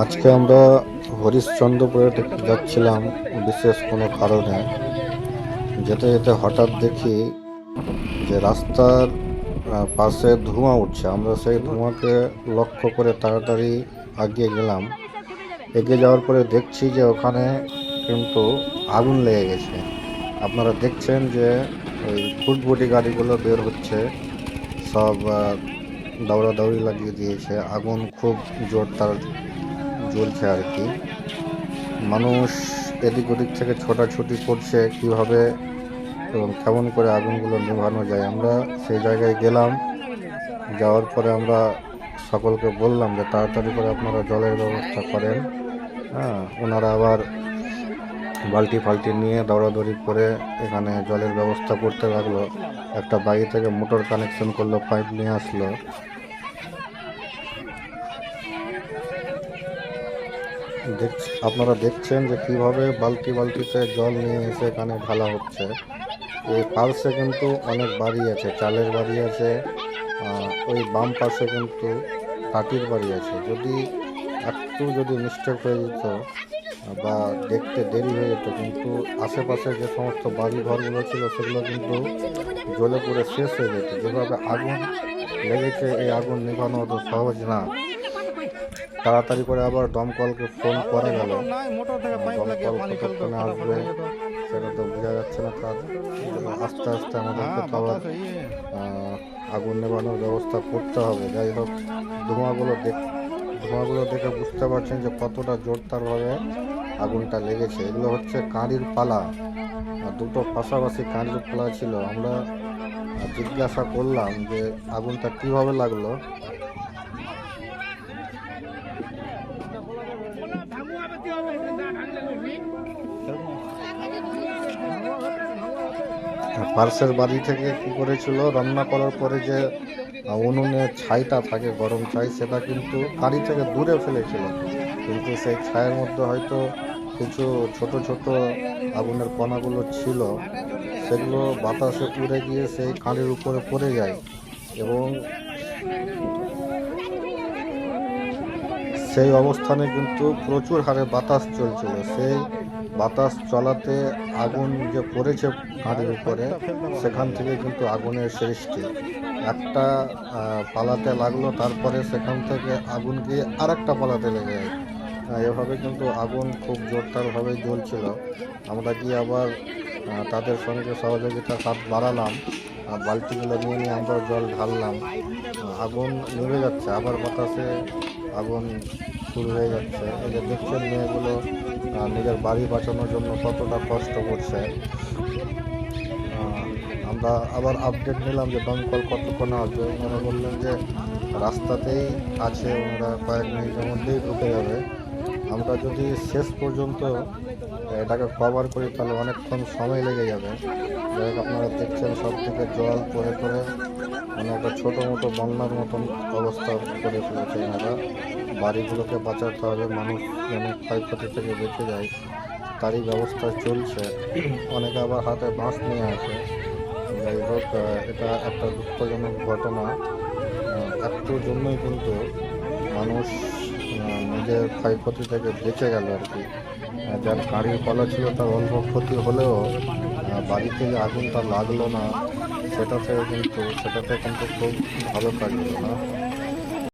আজকে আমরা হরিশ্চন্দ্রপুরে যাচ্ছিলাম, বিশেষ কোনো কারণে। যেতে যেতে হঠাৎ দেখি যে রাস্তার পাশে ধোঁয়া উঠছে। আমরা সেই ধোঁয়াকে লক্ষ্য করে তাড়াতাড়ি এগিয়ে গেলাম। এগিয়ে যাওয়ার পরে দেখছি যে ওখানে কিন্তু আগুন লেগে গেছে। আপনারা দেখছেন যে ওই ফুটবুটি গাড়িগুলো বের হচ্ছে। সব দৌড়াদৌড়ি লাগিয়ে দিয়েছে। আগুন খুব জোর জ্বলছে আর কি। মানুষ এদিক ওদিক থেকে ছোটাছুটি করছে কীভাবে এবং কেমন করে আগুনগুলো নেভানো যায়। আমরা সেই জায়গায় গেলাম, যাওয়ার পরে আমরা সকলকে বললাম যে তাড়াতাড়ি করে আপনারা জলের ব্যবস্থা করেন। হ্যাঁ ওনারা আবার বালতি ফালতি নিয়ে দৌড়াদৌড়ি করে এখানে জলের ব্যবস্থা করতে লাগল। একটা বাড়ি থেকে মোটর কানেকশন করল, পাইপ নিয়ে আসলো। আপনারা দেখছেন যে কীভাবে বালতি বালতিতে জল নিয়ে এসে এখানে ঢালা হচ্ছে। এই পাশে কিন্তু অনেক বাড়ি আছে, চালের বাড়ি আছে ওই বাম পাশে কিন্তু কাটির বাড়ি আছে। যদি একটু যদি মিস্টেক হয়ে যেত, বা দেখতে দেরি হয়ে যেত, কিন্তু আশেপাশে যে সমস্ত বাড়ি ঘরগুলো ছিল, সেগুলো কিন্তু জ্বলে পুড়ে শেষ হয়ে যেত। যেভাবে আগুন লেগেছে, এই আগুন নেভানো অত সহজ না। তাড়াতাড়ি করে আবার দমকলকে ফোন করা গেল। দমকল আসবে সেটা তো বোঝা যাচ্ছে না তার আস্তে আস্তে আমাদেরকে হ্যাঁ তো আবার আগুন নেভানোর ব্যবস্থা করতে হবে। যাই হোক ধোঁয়াগুলো দেখ ধোঁয়াগুলো দেখে বুঝতে পারছেন যে কতটা জোরদারভাবে আগুনটা লেগেছে। এগুলো হচ্ছে কাঁড়ির পালা। আর দুটো পাশাপাশি কাঁড়ির পালা ছিল। আমরা জিজ্ঞাসা করলাম যে আগুনটা কীভাবে লাগল? পার্সের বাড়ি থেকে কি করেছিল? রান্না করার পরে যে উনুনে ছাইটা থাকে, গরম ছাই, সেটা কিন্তু কাঁড়ি থেকে দূরে ফেলেছিল। কিন্তু সেই ছায়ের মধ্যে হয়তো কিছু ছোট ছোট আগুনের কণাগুলো ছিল। সেগুলো বাতাসে উড়ে গিয়ে সেই কাঁড়ির উপরে পড়ে যায় এবং সেই অবস্থানে কিন্তু প্রচুর হারে বাতাস চলছিল। সেই বাতাস চলাতে আগুন যে পড়েছে কাঁড়ির উপরে, সেখান থেকে কিন্তু আগুনের সৃষ্টি। একটা পালাতে লাগল, তারপরে সেখান থেকে আগুন গিয়ে আর একটা পালাতে লেগে যায়। এভাবে কিন্তু আগুন খুব জোরদারভাবে জ্বলছিল। আমরা গিয়ে আবার তাদের সঙ্গে সহযোগিতা হাত বাড়ালাম। বালতিগুলো নিয়ে নিয়ে আমরা জল ঢাললাম। আগুন নিভে যাচ্ছে, আবার বাতাসে আগুন শুরু হয়ে যাচ্ছে। এই যে দেখছেন মেয়েগুলো নিজের বাড়ি বাঁচানোর জন্য কতটা কষ্ট করছে। আমরা আবার আপডেট নিলাম যে দমকল কতক্ষণে আসবে। ওনারা বললেন যে রাস্তাতেই আছে, ওনারা কয়েক মিনিটের মধ্যেই ঢুকে যাবে। আমরা যদি শেষ পর্যন্ত এটাকে কভার করি তাহলে অনেকক্ষণ সময় লেগে যাবে। যাই আপনারা দেখছেন সব থেকে জল পড়ে পড়ে মানে একটা ছোটো মোটো বন্যার মতন অবস্থা করে ফেলেছে এনারা। বাড়িগুলোকে বাঁচাতে হবে, মানুষ যেন ক্ষয়ক্ষতি থেকে বেঁচে যায়, তারই ব্যবস্থা চলছে। অনেকে আবার হাতে বাঁশ নিয়ে আসে। যাই হোক এটা একটা দুঃখজনক ঘটনা। একটুর জন্যই কিন্তু মানুষ নিজের ক্ষয়ক্ষতি থেকে বেঁচে গেল আর কি। যার গাড়ির কলা ছিল তার অল্প ক্ষতি হলেও বাড়িতে যে আগুনটা লাগল না, সেটাতে কিন্তু সেটাতে কিন্তু খুব ভালো কাজ হলো না।